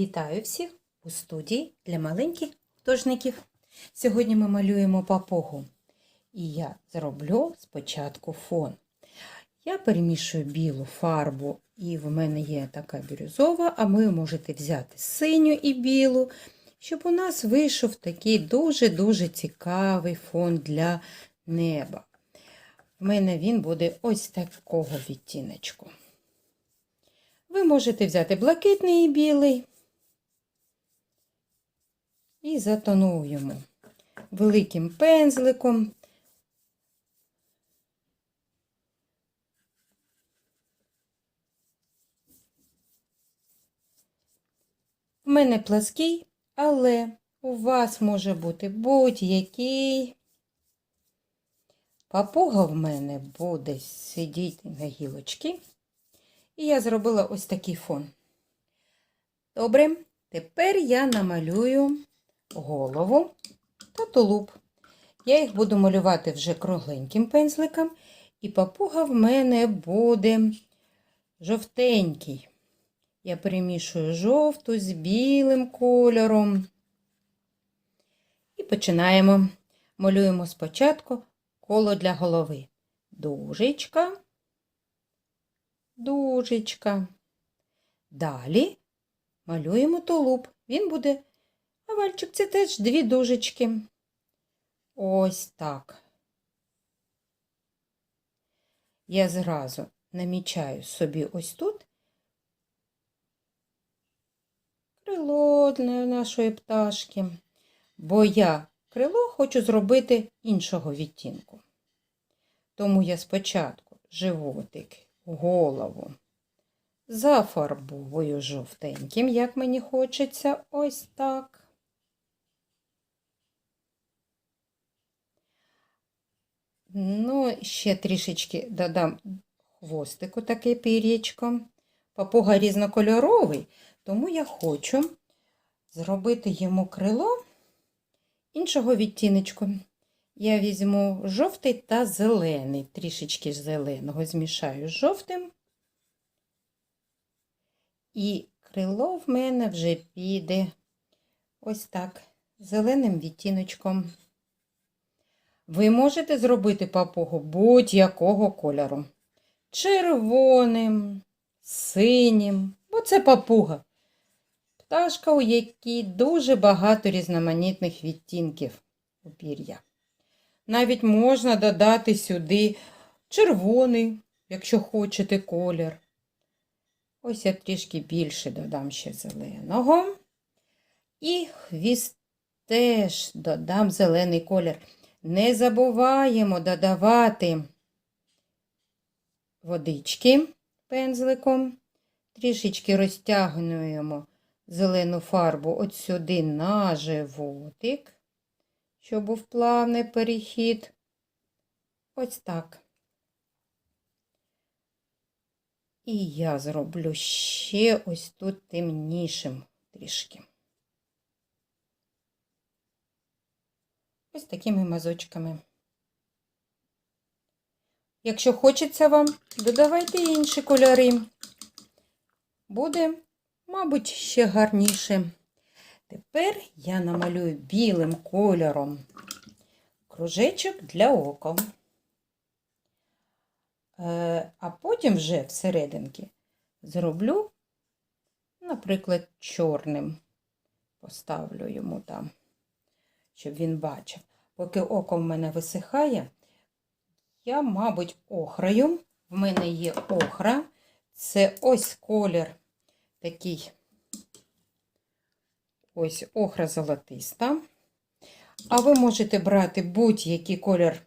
Вітаю всіх у студії для маленьких художників. Сьогодні ми малюємо папугу. І я зроблю спочатку фон. Я перемішую білу фарбу, і в мене є така бірюзова, а ви можете взяти синю і білу, щоб у нас вийшов такий дуже-дуже цікавий фон для неба. В мене він буде ось такого відтіночку. Ви можете взяти блакитний і білий і затонуємо великим пензликом. У мене плаский, але у вас може бути будь-який. Папуга в мене буде сидіти на гілочці. І я зробила ось такий фон. Добре, тепер я намалюю голову та тулуб. Я їх буду малювати вже кругленьким пензликом, і папуга в мене буде жовтенький. Я перемішую жовту з білим кольором. І починаємо. Малюємо спочатку коло для голови. Дужечка, дужечка. Далі малюємо тулуб. Він буде овальчик, це теж дві дужечки. Ось так. Я зразу намічаю собі ось тут крило для нашої пташки, бо я крило хочу зробити іншого відтінку. Тому я спочатку животик, голову зафарбовую жовтеньким, як мені хочеться, ось так. Ну, ще трішечки додам хвостику таке пір'ячко. Папуга різнокольоровий, тому я хочу зробити йому крило іншого відтіночку. Я візьму жовтий та зелений, трішечки зеленого змішаю з жовтим. І крило в мене вже піде ось так, зеленим відтіночком. Ви можете зробити папугу будь-якого кольору. Червоним, синім, бо це папуга. Пташка, у якій дуже багато різноманітних відтінків пір'я. Навіть можна додати сюди червоний, якщо хочете колір. Ось я трішки більше додам ще зеленого. І хвіст теж додам зелений колір. Не забуваємо додавати водички пензликом. Трішечки розтягнуємо зелену фарбу от сюди на животик, щоб був плавний перехід. Ось так. І я зроблю ще ось тут темнішим трішки. Ось такими мазочками. Якщо хочеться вам, додавайте інші кольори. Буде, мабуть, ще гарніше. Тепер я намалюю білим кольором кружечок для ока. Е, а потім вже всерединки зроблю, наприклад, чорним. Поставлю йому там, щоб він бачив. Поки око в мене висихає, я, мабуть, охрою. В мене є охра. Це ось колір такий ось охра золотиста. А ви можете брати будь-який колір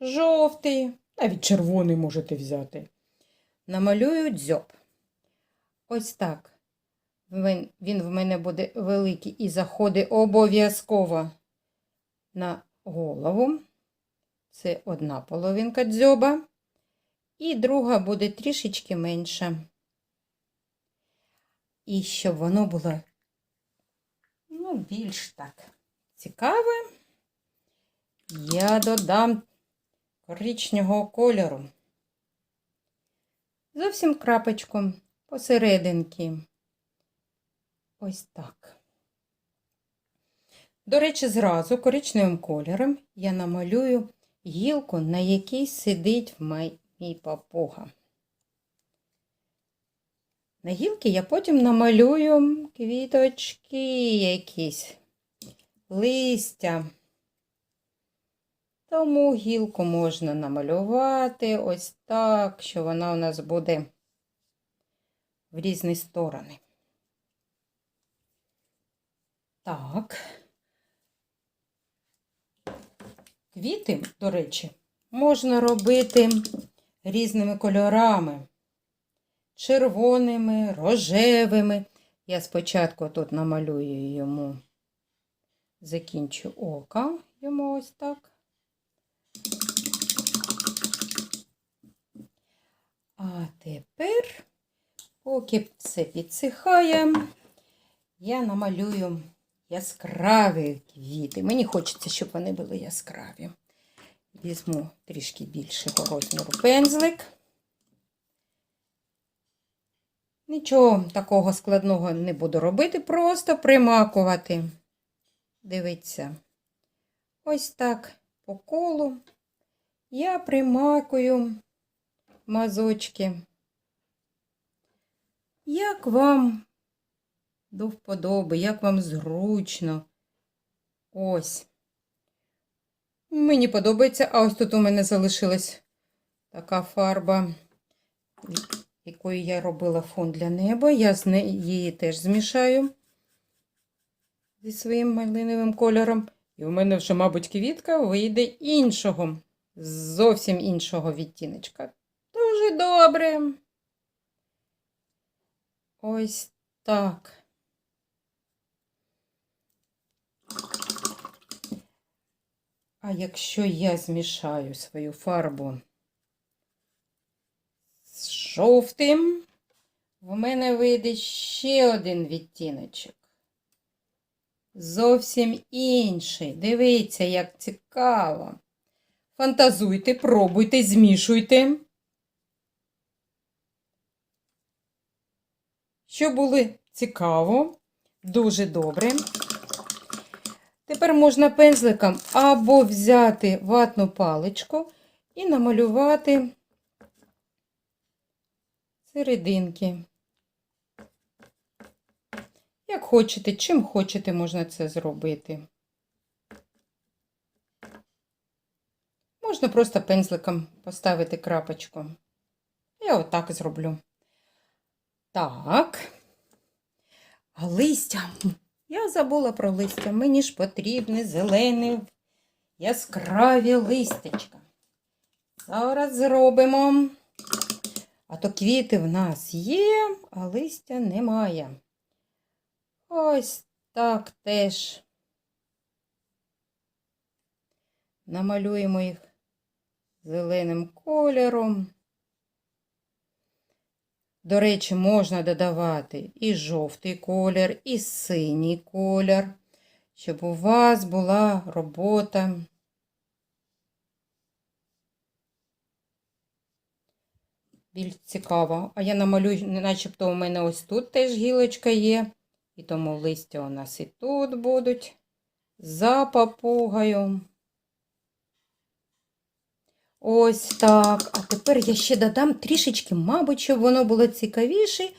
жовтий, навіть червоний можете взяти. Намалюю дзьоб. Ось так. Він, він в мене буде великий і заходить обов'язково на голову. Це одна половинка дзьоба. І друга буде трішечки менша. І щоб воно було ну, більш так цікаве, я додам коричневого кольору. Зовсім крапочку посерединки. ось так. До речі, зразу коричневим кольором я намалюю гілку, на якій сидить мій, папуга. На гілки я потім намалюю квіточки якісь, листя. Тому гілку можна намалювати ось так, що вона у нас буде в різні сторони. Так. Квіти, до речі, можна робити різними кольорами. Червоними, рожевими. Я спочатку тут намалюю йому, закінчу ока йому ось так. А тепер, поки все підсихає, я намалюю яскраві квіти. Мені хочеться, щоб вони були яскраві. Візьму трішки більшого розміру пензлик. Нічого такого складного не буду робити, просто примакувати. Дивіться, ось так по колу я примакую мазочки. Як вам до вподоби, як вам зручно. Ось. Мені подобається, а ось тут у мене залишилась така фарба, якою я робила фон для неба. Я з її теж змішаю зі своїм малиновим кольором. І у мене вже, мабуть, квітка вийде іншого, зовсім іншого відтіночка. Дуже добре. Ось так. А якщо я змішаю свою фарбу з жовтим, в мене вийде ще один відтіночок. Зовсім інший. Дивіться, як цікаво. Фантазуйте, пробуйте, змішуйте. Що було цікаво, дуже добре. Тепер можна пензликом або взяти ватну паличку і намалювати серединки. Як хочете, чим хочете, можна це зробити. Можна просто пензликом поставити крапочку. Я отак зроблю. Так. А листя. Я забула про листя. Мені ж потрібні зелені яскраві листячка. Зараз зробимо. А то квіти в нас є, а листя немає. Ось так теж. Намалюємо їх зеленим кольором. До речі, можна додавати і жовтий колір, і синій колір, щоб у вас була робота. Більш цікаво. А я намалюю, начебто у мене ось тут теж гілочка є, і тому листя у нас і тут будуть за папугою. Ось так. А тепер я ще додам трішечки, мабуть, щоб воно було цікавіше.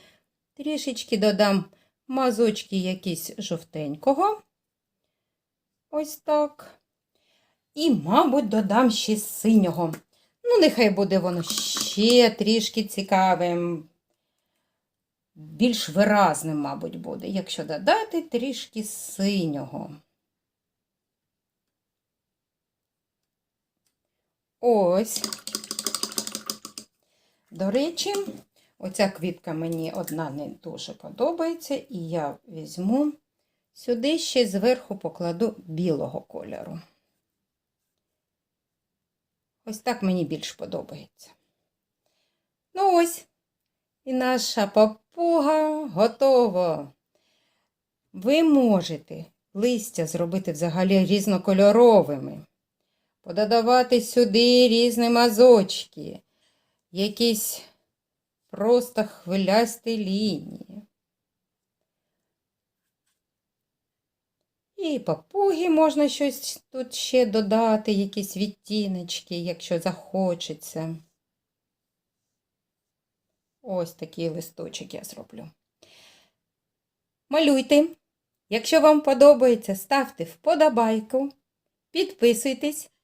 Трішечки додам мазочки якісь жовтенького. Ось так. І, мабуть, додам ще синього. Ну, нехай буде воно ще трішки цікавим. Більш виразним, мабуть, буде, якщо додати трішки синього. Ось. До речі, оця квітка мені одна не дуже подобається, і я візьму сюди ще зверху покладу білого кольору. Ось так мені більш подобається. Ну ось, і наша папуга готова. Ви можете листя зробити взагалі різнокольоровими пододавати сюди різні мазочки, якісь просто хвилясті лінії. І папуги можна щось тут ще додати, якісь відтіночки, якщо захочеться. Ось такий листочок я зроблю. Малюйте. Якщо вам подобається, ставте вподобайку, підписуйтесь.